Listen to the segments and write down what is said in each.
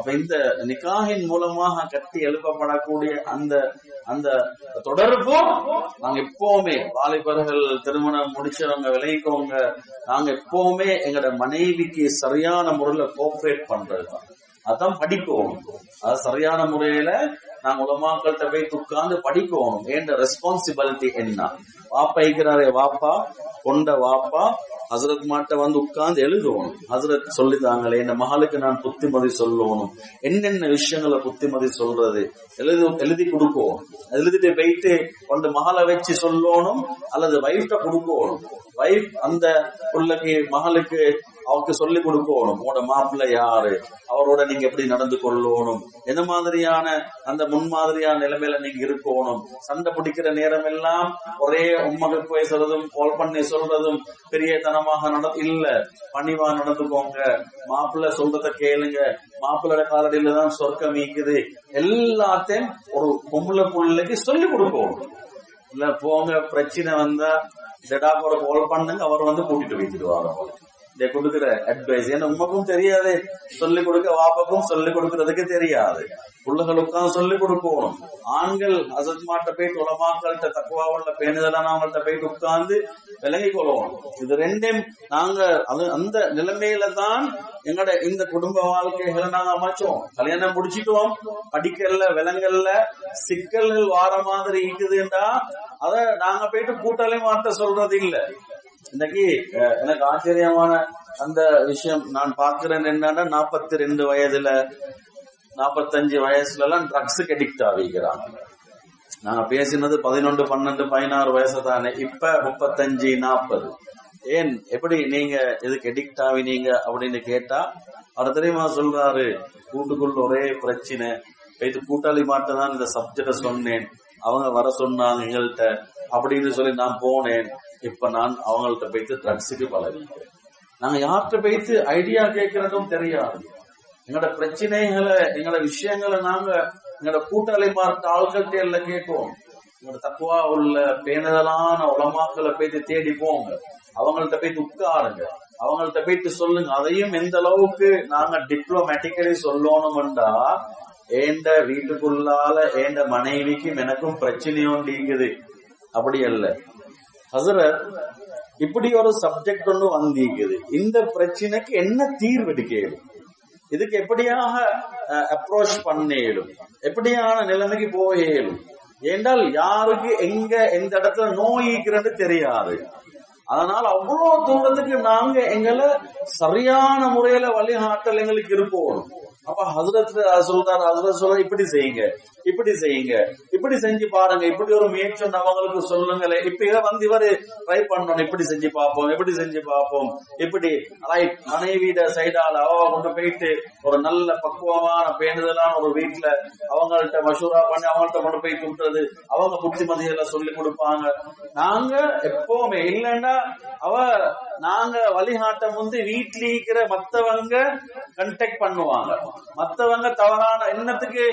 அப்ப இந்த நிக்காகின் மூலமாக கட்டி எழுப்பப்படக்கூடிய அந்த அந்த தொடர்பும் நாங்க எப்பவுமே வாலிபர்கள் திருமணம் முடிச்சவங்க விளைவிக்கவங்க நாங்க எப்பவுமே எங்களோட மனைவிக்கு சரியான முறையில கோஆபரேட் பண்றதுதான். அதான் படிக்கணும் அது சரியான முறையில நாங்க உலமாக்கள்கிட்ட போய் உட்கார்ந்து படிக்கணும் ஏண்ட ரெஸ்பான்சிபிலிட்டி என்ன? வாப்பா இருக்கிறாரே வாப்பா கொண்ட வாப்பா ஹசரத் மாட்ட வந்து உட்கார்ந்து எழுதணும். ஹசரத் சொல்லித்தாங்களே இந்த மகளுக்கு நான் புத்திமதி சொல்லணும். என்னென்ன விஷயங்களை புத்திமதி சொல்றது? எழுதி எழுதி கொடுக்கணும் எழுதிட்டு போயிட்டு கொண்டு மகளை வச்சு சொல்லணும் அல்லது வைஃப்ட கொடுக்கணும் வைஃப் அந்த பிள்ளைக்கு மகளுக்கு அவருக்கு சொல்லிக் கொடுக்கணும். உங்களோட மாப்பிள்ளை யாரு? அவரோட நீங்க எப்படி நடந்து கொள்ளணும்? எந்த மாதிரியான அந்த முன்மாதிரியான நிலைமையில நீங்க இருக்கணும்? சண்டை பிடிக்கிற நேரம் எல்லாம் ஒரே உம்மக்கு பேசுறதும் கால் பண்ணி சொல்றதும் பெரிய தனமாக நட இல்ல. பணிவா நடந்துக்கோங்க. மாப்பிள்ளை சொல்றத கேளுங்க. மாப்பிள்ளோட காலடியில தான் சொர்க்கம் ஈக்குது எல்லாத்தையும் ஒரு பொம்பளை பிள்ளைக்கு சொல்லி கொடுக்கணும் இல்ல போங்க பிரச்சனை வந்தா ஜெடாக்கு ஒரு கால் பண்ணுங்க. அவர் வந்து கூட்டிட்டு வைத்துடுவாங்க இந்த கொடுக்கிற அட்வைஸ் ஏன்னா உமக்கும் தெரியாது. சொல்லிக் கொடுக்க வாப்பக்கும் சொல்லிக் கொடுக்கறதுக்கு தெரியாது. பிள்ளைகளுக்கும் சொல்லிக் கொடுக்கணும். ஆண்கள் அசத்மாட்ட போயிட்டு உலமாக்கள்கிட்ட தக்குவாவுள்ள பேணுதலானவங்கள்ட்ட போயிட்டு உட்கார்ந்து விலகி கொள்ளணும். இது ரெண்டையும் நாங்க அது அந்த நிலைமையில தான் எங்கட இந்த குடும்ப வாழ்க்கைகளை நாங்க அமைச்சோம். கல்யாணம் முடிச்சிட்டோம். படிக்கல விலங்கல்ல சிக்கல்கள் வார மாதிரி இருக்குதுன்றா அத நாங்க போயிட்டு கூட்டாலையும் மாத்த சொல்றது இல்ல இன்னைக்கு எனக்கு ஆச்சரியமான அந்த விஷயம் நான் பாக்குறேன் என்னன்னா நாற்பத்தி ரெண்டு வயதுல நாற்பத்தஞ்சு வயசுல எல்லாம் ட்ரக்ஸுக்கு அடிக்ட் ஆகிக்கிறாங்க. நாங்க பேசினது பதினொன்று பன்னெண்டு பதினாறு வயசு தானே இப்ப முப்பத்தஞ்சு நாற்பது ஏன் எப்படி நீங்க இதுக்கு அடிக்ட் ஆவினீங்க அப்படின்னு கேட்டா அவர் தெரியுமா சொல்றாரு கூட்டுக்குள்ள ஒரே பிரச்சனை. இது கூட்டாளி மாட்ட தான் இந்த சப்ஜெக்ட சொன்னேன். அவங்க வர சொன்னாங்க எங்கள்கிட்ட அப்படின்னு சொல்லி நான் போனேன். இப்ப நான் அவங்கள்ட்ட போயிட்டு ட்ரக்ஸுக்கு பழகிக்கிறேன் நாங்க யார்கிட்ட போயிட்டு ஐடியா கேட்கறதும் தெரியாது. எங்களோட பிரச்சனைகளை எங்களோட விஷயங்களை நாங்க எங்களோட கூட்டாளி பார்த்த ஆள்கிட்ட எல்லாம் கேட்போம். எங்களோட தக்குவா உள்ள பேணுதலான உலமாக்களை போயிட்டு தேடி போங்க. அவங்கள்ட்ட போயிட்டு உட்காருங்க. அவங்கள்ட்ட போயிட்டு சொல்லுங்க. அதையும் எந்த அளவுக்கு நாங்க டிப்ளமேட்டிக்கலி சொல்லணும்டா ஏண்ட வீட்டுக்குள்ளால ஏண்ட மனைவிக்கும் எனக்கும் பிரச்சனையும் நீங்குது. அப்படி அல்ல. ஹசரத் இப்படி ஒரு சப்ஜெக்ட் ஒன்று வந்திருக்குது. இந்த பிரச்சனைக்கு என்ன தீர்வு எடுக்கணும் இதுக்கு எப்படியாக அப்ரோச் பண்ணேலும் எப்படியான நிலைமைக்கு போயேலும் ஏண்டால் யாருக்கு எங்க எந்த இடத்துல நோய் தெரியாது. அதனால அவ்வளவு தூரத்துக்கு நாங்க எங்களை சரியான முறையில வழிகாட்டல் எங்களுக்கு இருப்போம். அப்ப ஹசரத் சொல்றாரு ஹசரத் சொல்ற இப்படி செய்யுங்க இப்படி செய்யுங்க. இப்படி செஞ்சு பாருங்க இப்படி ஒரு முயற்சி அவங்களுக்கு சொல்லுங்களேன் இப்ப இதை வந்து இவரு ட்ரை பண்ணணும் இப்படி செஞ்சு பார்ப்போம் எப்படி செஞ்சு பார்ப்போம். இப்படி ரைட் மனைவியிட சைடால அவ கொண்டு போயிட்டு ஒரு நல்ல பக்குவமான பேணுதலான ஒரு வீட்டுல அவங்கள்ட்ட மசூரா பண்ணி அவங்கள்ட்ட கொண்டு போய் கொடுத்துறது அவங்க புத்திமதிகளை சொல்லி கொடுப்பாங்க. நாங்க எப்பவுமே இல்லைன்னா அவ நாங்க வழிகாட்டம் வந்து வீட்ல இருக்கிற மத்தவங்க கண்டெக்ட் பண்ணுவாங்க. மத்தவங்க தவறான எண்ணத்துக்கு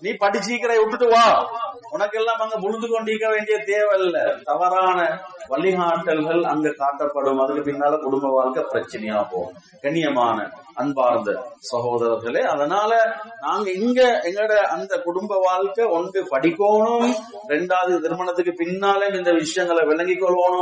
நீ படிச்சிக்கிற விட்டுட்டு வா. உனக்கெல்லாம் அங்க முழுந்து கொண்டிருக்க வேண்டிய தேவையில்ல. தவறான வழிகாட்டல்கள் அங்க காட்டப்படும். அதுக்கு பின்னால குடும்ப வாழ்க்கை பிரச்சனையா போகும். கண்ணியமான அன்பார்ந்த சகோதரர்களே அதனால நாங்க இங்க எங்களோட அந்த குடும்ப வாழ்க்கை ஒன்று படிக்கணும். ரெண்டாவது திருமணத்துக்கு பின்னாலே இந்த விஷயங்களை விளங்கிக் கொள்ளணும்